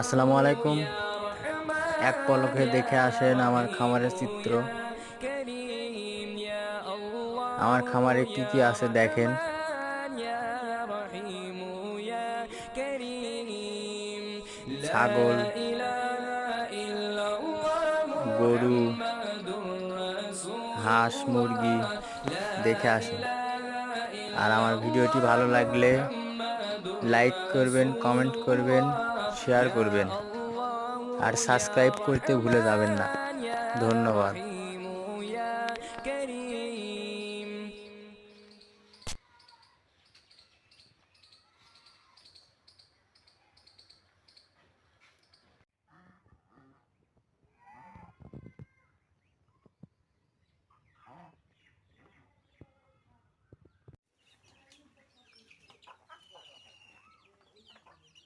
আসসালামু আলাইকুম। এক পলকে দেখে আসেন আমার খামারের চিত্র। আমার খামারে কি কি আছে দেখেন। ছাগল, গরু, হাঁস, মুরগি দেখে আসেন। আর আমার ভিডিওটি ভালো লাগলে লাইক করবেন কমেন্ট করবেন শেয়ার করবেন। আর সাবস্ক্রাইব করতে ভুলে যাবেন না। ধন্যবাদ।